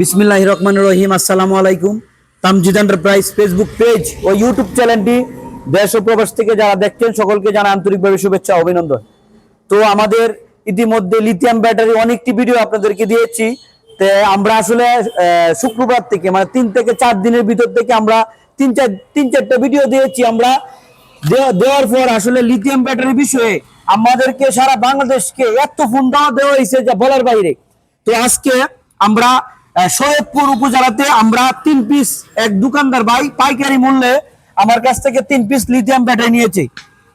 বিসমিল্লাহ রহমান রহিম, আসসালামু আলাইকুম। তামজিদ এন্টারপ্রাইজ ফেসবুক পেজ ও ইউটিউব চ্যানেলটি দেশ ও প্রবাস থেকে যারা দেখছেন, সকলকে জানা আন্তরিকভাবে শুভেচ্ছা, অভিনন্দন। তো আমাদের ইতিমধ্যে লিথিয়াম ব্যাটারি অনেকটি ভিডিও আপনাদেরকে দিয়েছি। তে আমরা আসলে শুক্রবার থেকে মানে তিন থেকে চার দিনের ভিতর থেকে আমরা তিন চার, তিন চারটা ভিডিও দিয়েছি। আমরা দেওয়ার পর আসলে লিথিয়াম ব্যাটারি বিষয়ে আমাদেরকে সারা বাংলাদেশকে এত ফোন দেওয়া দেওয়া হয়েছে যা বলার বাইরে। তো আজকে আমরা সৈয়দপুর উপজেলাতে আমরা তিন পিস এক দোকানদার ভাই পাইকারি মূল্যে আমার কাছ থেকে তিন পিস লিথিয়াম ব্যাটারি নিয়েছে।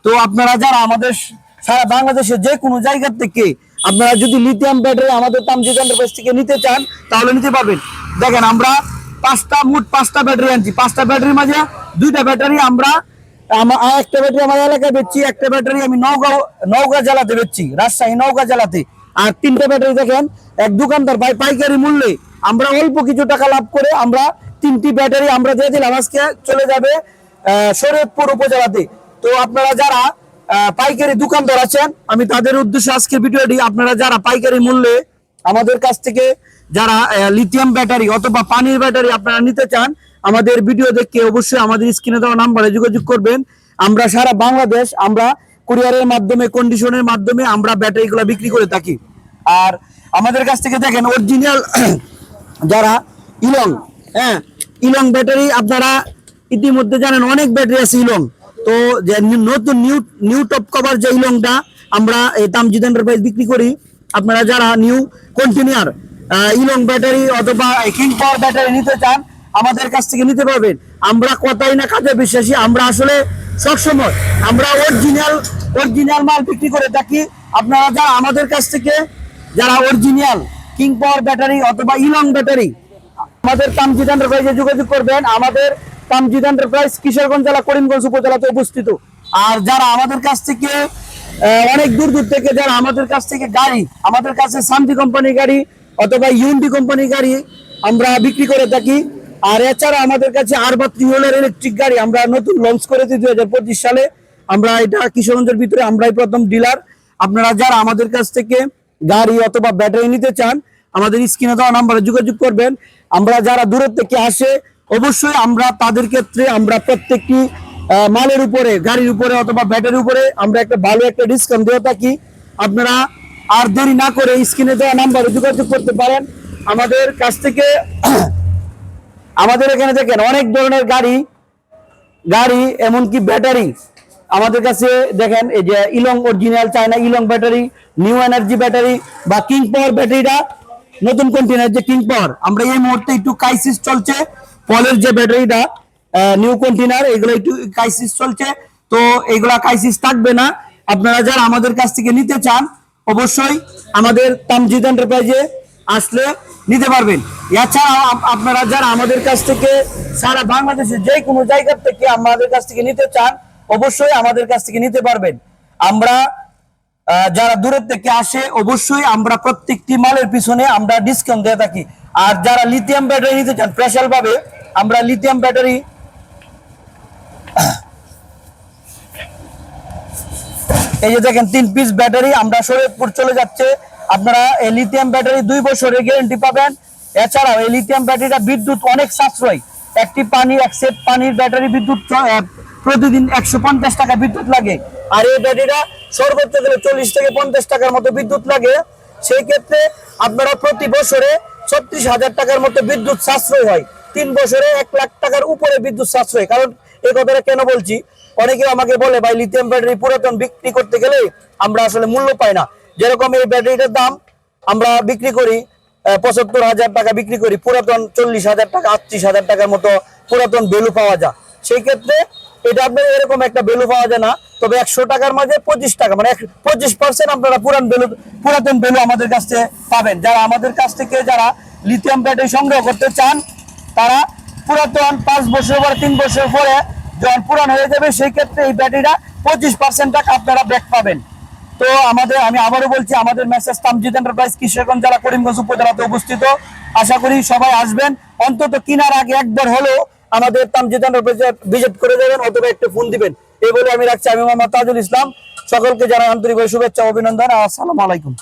তো আপনারা যারা আমাদের সারা বাংলাদেশের যে কোনো জায়গা থেকে আপনারা যদি লিথিয়াম ব্যাটারি আমাদের তামজিদ এন্টারপ্রাইজ থেকে নিতে চান, তাহলে নিতে পারবেন। দেখেন আমরা পাঁচটা, মোট পাঁচটা ব্যাটারি আনছি। পাঁচটা ব্যাটারির মাঝে দুইটা ব্যাটারি আমরা একটা ব্যাটারি আমার এলাকায় বেচছি, একটা ব্যাটারি আমি নওগাঁও নওগাঁ জেলাতে বেচছি, রাজশাহী নওগাঁ জেলাতে। আর তিনটা ব্যাটারি দেখেন, এক দোকানদার পাইকারি মূল্যে আমরা অল্প কিছু টাকা লাভ করে আমরা তিনটি ব্যাটারি আমরা দিয়ে দিলাম। আজকে চলে যাবে শরীয়তপুর উপজেলাতে। তো আপনারা যারা পাইকারি দোকানদার আছেন, আমি তাদের উদ্দেশ্যে আজকের ভিডিওটি আপনারা যারা পাইকারি মূল্যে আমাদের কাছ থেকে যারা লিথিয়াম ব্যাটারি অথবা পানির ব্যাটারি আপনারা নিতে চান, আমাদের ভিডিও দেখে অবশ্যই আমাদের স্ক্রিনে দেওয়া নাম্বারে যোগাযোগ করবেন। আমরা সারা বাংলাদেশ, আমরা কুরিয়ারের মাধ্যমে কন্ডিশনের মাধ্যমে আমরা ব্যাটারিগুলো বিক্রি করে থাকি। আর আমাদের কাছ থেকে দেখেন অরিজিনাল যারা ইলং হ্যাঁ ইলং ব্যাটারি আপনারা ইতিমধ্যে জানেন অনেক ব্যাটারি আছে ইলং। তো যে নতুন নিউ নিউ টপ কভার যে ইলংটা আমরা এই তামজিদ এন্টারপ্রাইজ বিক্রি করি। আপনারা যারা নিউ কন্টিনিউয়ার ইলং ব্যাটারি অথবা কিং পাওয়ার ব্যাটারি নিতে চান, আমাদের কাছ থেকে নিতে পারবেন। আমরা কথাই না কাজে বিশ্বাসী, আমরা আসলে সবসময় আমরা অরিজিনাল অরিজিনাল মাল বিক্রি করে থাকি। আপনারা যারা আমাদের কাছ থেকে, যারা অরিজিনাল কিং পাওয়ার ব্যাটারি অথবা ইলং ব্যাটারি। আমাদের তামজিদ এন্টারপ্রাইজে যোগাযোগ করবেন। আমাদের তামজিদ এন্টারপ্রাইজ কিশোরগঞ্জ জেলা, করিমগঞ্জ উপজেলাতে অবস্থিত আর যারা আমাদের কাছ থেকে অনেক দূর দূর থেকে যারা আমাদের কাছ থেকে গাড়ি, আমাদের কাছে শান্তি কোম্পানির গাড়ি অথবা ইউনডি কোম্পানির গাড়ি আমরা বিক্রি করে থাকি। আর এছাড়া আমাদের কাছে আরবাত রিওলের ইলেকট্রিক গাড়ি আমরা নতুন লঞ্চ করেছি দুই হাজার পঁচিশ সালে। আমরা এটা কিশোরগঞ্জের ভিতরে আমরাই প্রথম ডিলার আপনারা যারা আমাদের কাছ থেকে গাড়ি অথবা ব্যাটারি নিতে চান, আমাদের স্ক্রিনে দেওয়া নাম্বারে যোগাযোগ করবেন। আমরা যারা দূরের থেকে আসে, অবশ্যই আমরা তাদের ক্ষেত্রে আমরা প্রত্যেকটি মালের উপরে, গাড়ির উপরে অথবা ব্যাটারির উপরে আমরা একটা ভালো একটা ডিসকাউন্ট দিয়ে থাকি। আপনারা আর দেরি না করে স্ক্রিনে দেওয়া নাম্বারে যোগাযোগ করতে পারেন। আমাদের কাছ থেকে, আমাদের এখানে দেখেন অনেক ধরনের গাড়ি গাড়ি এমনকি ব্যাটারি। আমাদের কাছে দেখেন, এই যে Elong original China Elong battery new energy battery বা কিং পাওয়ার ব্যাটারিটা নতুন কন্টেনার যে কিং পাওয়ার আমরা এই মুহূর্তে একটু ক্রাইসিস চলছে, পলের যে ব্যাটারিটা নিউ কন্টেনার এগুলো একটু ক্রাইসিস চলছে। তো এগুলা ক্রাইসিস থাকবে না। আপনারা যারা আমাদের কাছ থেকে নিতে চান, অবশ্যই আমাদের তামজিদ এন্টারপ্রাইজে আসলে নিতে পারবেন। এছাড়াও আপ- আপনারা যারা আমাদের কাছ থেকে সারা বাংলাদেশের যে কোনো জায়গা থেকে আমাদের কাছ থেকে নিতে চান অবশ্যই আমাদের কাছ থেকে নিতে পারবেন। আমরা যারা দূরের থেকে আসে, অবশ্যই আমরা প্রত্যেকটি মালের পিছনে আমরা ডিসকাউন্ট দিয়ে থাকি। আর যারা লিথিয়াম ব্যাটারি নিতে চান স্পেশাল ভাবে আমরা লিথিয়াম ব্যাটারি এই যে দেখেন, তিন পিস ব্যাটারি আমরা শরীয়তপুর চলে যাচ্ছে। আপনারা এই লিথিয়াম ব্যাটারি দুই বছরের গ্যারেন্টি পাবেন। এছাড়াও এই লিথিয়াম ব্যাটারিটা বিদ্যুৎ অনেক সাশ্রয়। একটি পানি এক সেট পানির ব্যাটারি বিদ্যুৎ প্রতিদিন একশো পঞ্চাশ টাকা বিদ্যুৎ লাগে। আর এই ব্যাটারিটা সর্বোচ্চ গেলে চল্লিশ থেকে পঞ্চাশ টাকার মতো বিদ্যুৎ লাগে। সেই ক্ষেত্রে আপনারা প্রতি বছরে ছত্রিশ হাজার টাকার মতো বিদ্যুৎ সাশ্রয় হয়। তিন বছরে এক লাখ টাকার উপরে বিদ্যুৎ সাশ্রয়। কারণ এই কথাটা কেন বলছি? অনেকে আমাকে বলে, ভাই লিথিয়াম ব্যাটারি পুরাতন বিক্রি করতে গেলে আমরা আসলে মূল্য পাই না। যেরকম এই ব্যাটারিটার দাম আমরা বিক্রি করি পঁচাত্তর হাজার টাকা বিক্রি করি, পুরাতন চল্লিশ হাজার টাকা, আটত্রিশ হাজার টাকার মতো পুরাতন ভ্যালু পাওয়া যায়। সেই ক্ষেত্রে এটা আপনার এরকম একটা ভ্যালু পাওয়া যায় না। তবে একশো টাকার মাঝে পঁচিশ টাকা মানে পঁচিশ পার্সেন্ট আপনারা পুরান ভ্যালু পুরাতন ভ্যালু আমাদের কাছ থেকে পাবেন। যারা আমাদের কাছ থেকে যারা লিথিয়াম ব্যাটারি সংগ্রহ করতে চান, তারা পুরাতন পাঁচ বছর পরে তিন বছর পরে যখন পুরান হয়ে যাবে সেই ক্ষেত্রে এই ব্যাটারিটা পঁচিশ পার্সেন্ট টাকা আপনারা ব্যাক পাবেন। তো আমাদের আমি আবারও বলছি, আমাদের মেসেজ তামজিদ এন্টারপ্রাইজ কিশোরগঞ্জ জেলা করিমগঞ্জ উপজেলাতে অবস্থিত আশা করি সবাই আসবেন। অন্তত কিনার আগে একবার হলেও আমাদের তাম এন্টারপ্রাইজে ভিজিট করে দেবেন অথবা একটু ফোন দিবেন। এই বলে আমি রাখছি। আমি মোহাম্মদ তাজুল ইসলাম। সকলকে জানাই আন্তরিকভাবে শুভেচ্ছা অভিনন্দন। আসসালামু আলাইকুম।